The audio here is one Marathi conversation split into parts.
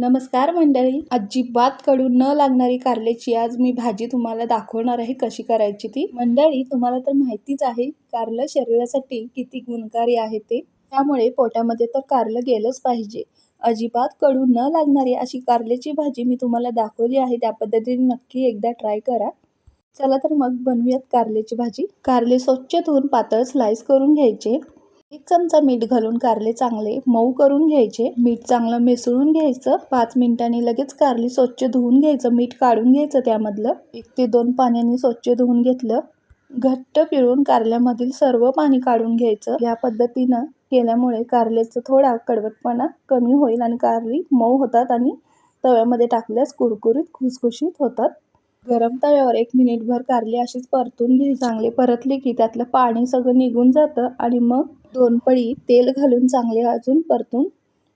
नमस्कार मंडळी. अजिबात कडू न लागणारी कारल्याची आज मी भाजी तुम्हाला दाखवणार आहे कशी करायची ती. मंडळी तुम्हाला तर माहितीच आहे कारलं शरीरासाठी किती गुणकारी आहे ते. त्यामुळे पोटामध्ये तर कारलं गेलंच पाहिजे. अजिबात कडू न लागणारी अशी कारल्याची भाजी मी तुम्हाला दाखवली आहे त्या पद्धतीने नक्की एकदा ट्राय करा. चला तर मग बनवूयात कारल्याची भाजी. कारले स्वच्छ धुवून पातळ स्लाइस करून घ्यायचे. एक चमचा मीठ घालून कारले चांगले मऊ करून घ्यायचे. मीठ चांगलं मिसळून घ्यायचं. पाच मिनिटांनी लगेच कारली स्वच्छ धुवून घ्यायचं. मीठ काढून घ्यायचं त्यामधलं. एक ते दोन पाण्याने स्वच्छ धुवून घेतलं. घट्ट पिळून कारल्यामधील सर्व पाणी काढून घ्यायचं. या पद्धतीनं केल्यामुळे कारल्याचं थोडा कडवटपणा कमी होईल आणि कारली मऊ होतात आणि तव्यामध्ये टाकल्यास कुरकुरीत खुसखुशीत होतात. गरम तव्यावर एक मिनिटभर कारली अशीच परतून घ्यायची चांगले परतले की त्यातलं पाणी सगळं निघून जातं आणि मग दोन पळी तेल घालून चांगले अजून परतून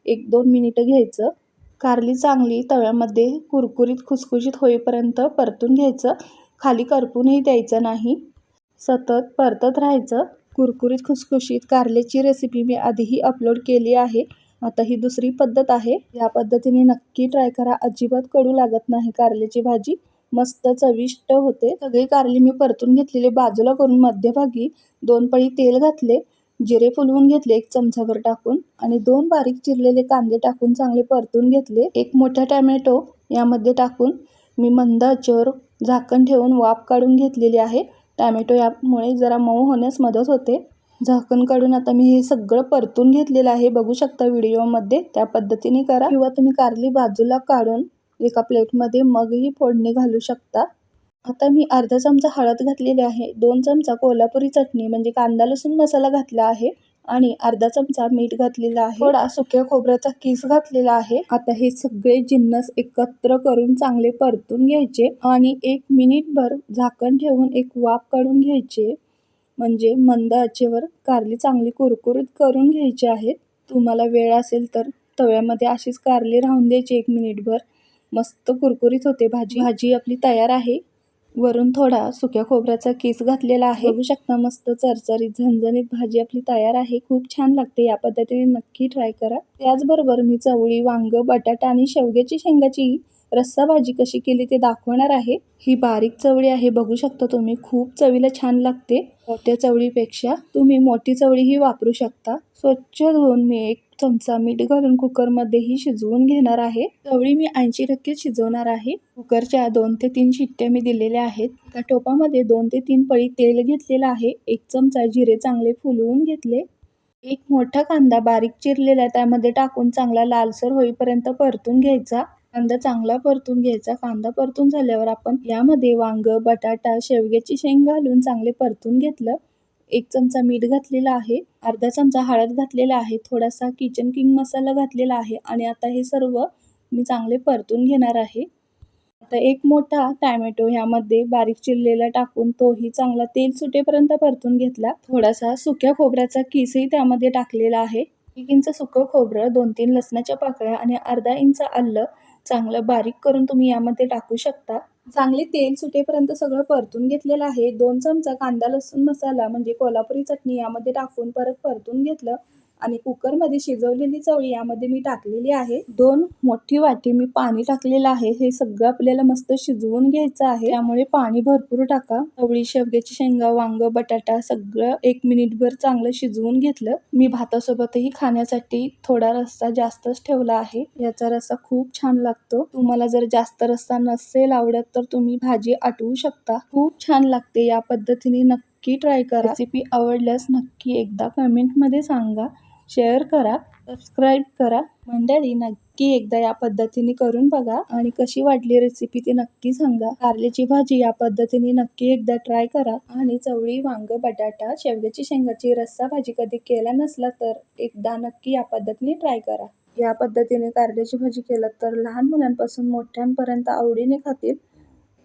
एक दोन मिनिटं घ्यायचं. कारली चांगली तव्यामध्ये कुरकुरीत खुसखुशीत होईपर्यंत परतून घ्यायचं. खाली करपूनही द्यायचं नाही. सतत परतत राहायचं. कुरकुरीत खुसखुशीत कारल्याची रेसिपी मी आधीही अपलोड केली आहे. आता ही दुसरी पद्धत आहे. या पद्धतीने नक्की ट्राय करा. अजिबात कडू लागत नाही कारल्याची भाजी. मस्त चविष्ट होते. सगळे कारली मी परतून घेतलेले बाजूला करून मध्यभागी दोन पळी तेल घातले जिरे फुलवून घेतले एक चमचाभर टाकून आणि दोन बारीक चिरलेले कांदे टाकून चांगले परतून घेतले. एक मोठा टॅमॅटो यामध्ये टाकून मी मंद आचेवर झाकण ठेवून वाफ काढून घेतलेली आहे. टॅमॅटो यामुळे जरा मऊ होण्यास मदत होते. झाकण काढून आता मी हे सगळं परतून घेतलेलं आहे. बघू शकता व्हिडिओमध्ये. त्या पद्धतीने करा. किंवा तुम्ही कारली बाजूला काढून एका प्लेटमध्ये मगही फोडणी घालू शकता. आता मी अर्धा चमचा हळद घातलेली आहे दोन चमचा कोल्हापुरी चटणी म्हणजे कांदा लसूण मसाला घातला आहे आणि अर्धा चमचा मीठ घातलेला आहे. थोडा सुक्या खोबऱ्याचा किस घातलेला आहे. आता हे सगळे जिन्नस एकत्र करून चांगले परतून घ्यायचे आणि एक मिनिटभर झाकण ठेवून एक वाफ काढून घ्यायचे. म्हणजे मंद आचेवर कारली चांगली कुरकुरीत करून घ्यायची आहेत तुम्हाला वेळ असेल तर तव्यामध्ये अशीच कारली राहून द्यायची एक मिनिटभर. मस्त कुरकुरीत होते भाजी. भाजी आपली तयार आहे. वरून थोडा सुक्या खोबऱ्याचा केस घातलेला आहे. बघू शकता मस्त चरचरीत झणझणीत भाजी आपली तयार आहे. खूप छान लागते. या पद्धतीने नक्की ट्राय करा. त्याचबरोबर मी चवळी वांग बटाटा आणि शेवग्याची शेंगाची रस्सा भाजी कशी केली ते दाखवणार आहे. ही बारीक चवळी आहे. बघू शकता तुम्ही. खूप चवीला छान लागते. मोठ्या चवळीपेक्षा तुम्ही मोठी चवळीही वापरू शकता. स्वच्छ धुवून मी एक चमचा मीठ घालून कुकरमध्येही शिजवून घेणार आहे. चवळी मी ऐंशी टक्के शिजवणार आहे. कुकरच्या दोन ते तीन शिट्ट्या मी दिलेल्या आहेत. एका टोपामध्ये दोन ते तीन पळी तेल घेतलेलं आहे. एक चमचा जिरे चांगले फुलवून घेतले. एक मोठा कांदा बारीक चिरलेला त्यामध्ये टाकून चांगला लालसर होईपर्यंत परतून घ्यायचा. कांदा चांगला परतून घ्यायचा. कांदा परतून झाल्यावर आपण यामध्ये वांग बटाटा शेवग्याची शेंग घालून चांगले परतून घेतलं. एक चमचा मीठ घातलेला आहे अर्धा चमचा हळद घातलेला आहे थोडासा किचन किंग मसाला घातलेला आहे आणि आता हे सर्व मी चांगले परतून घेणार आहे. आता एक मोठा टॅमॅटो ह्यामध्ये बारीक चिरलेला टाकून तोही चांगला तेल सुटेपर्यंत परतून घेतला. थोडासा सुक्या खोबऱ्याचा किसही त्यामध्ये टाकलेला आहे. एक इंच सुकं खोबरं दोन तीन लसणाच्या पाकळ्या आणि अर्धा इंच आलं चांगलं बारीक करून तुम्ही यामध्ये टाकू शकता. चांगले तेल सुटेपर्यंत सगळं परतून घेतलेलं आहे. दोन चमचा कांदा लसूण मसाला म्हणजे कोल्हापुरी चटणी यामध्ये टाकून परत परतून घेतलं. आणि कुकरमध्ये शिजवलेली चवळी यामध्ये मी टाकलेली आहे. दोन मोठी वाटी मी पाणी टाकलेलं आहे. हे सगळं आपल्याला मस्त शिजवून घ्यायचं आहे. त्यामुळे पाणी भरपूर टाका. चवळी शेवग्याची शेंगा वांग बटाटा सगळं एक मिनिटभर चांगलं शिजवून घेतलं. मी भातासोबतही खाण्यासाठी थोडा रस्सा जास्तच ठेवला आहे. याचा रस्सा खूप छान लागतो. तुम्हाला जर जास्त रस्सा नसेल आवडत तर तुम्ही भाजी आटवू शकता. खूप छान लागते या पद्धतीने नक्की ट्राय करा. रेसिपी आवडल्यास नक्की एकदा कमेंटमध्ये सांगा. शेअर करा सबस्क्राईब करा. मंडळी नक्की एकदा या पद्धतीने करून बघा आणि कशी वाटली रेसिपी ती नक्की सांगा. कारल्याची भाजी या पद्धतीने नक्की एकदा ट्राय करा आणि चवळी वांग बटाटा शेवग्याची शेंगाची रस्सा भाजी कधी केला नसला तर एकदा नक्की या पद्धतीने ट्राय करा. या पद्धतीने कारल्याची भाजी केलं तर लहान मुलांपासून मोठ्यांपर्यंत आवडीने खातील.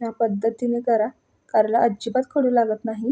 या पद्धतीने करा. कारला अजिबात खडू लागत नाही.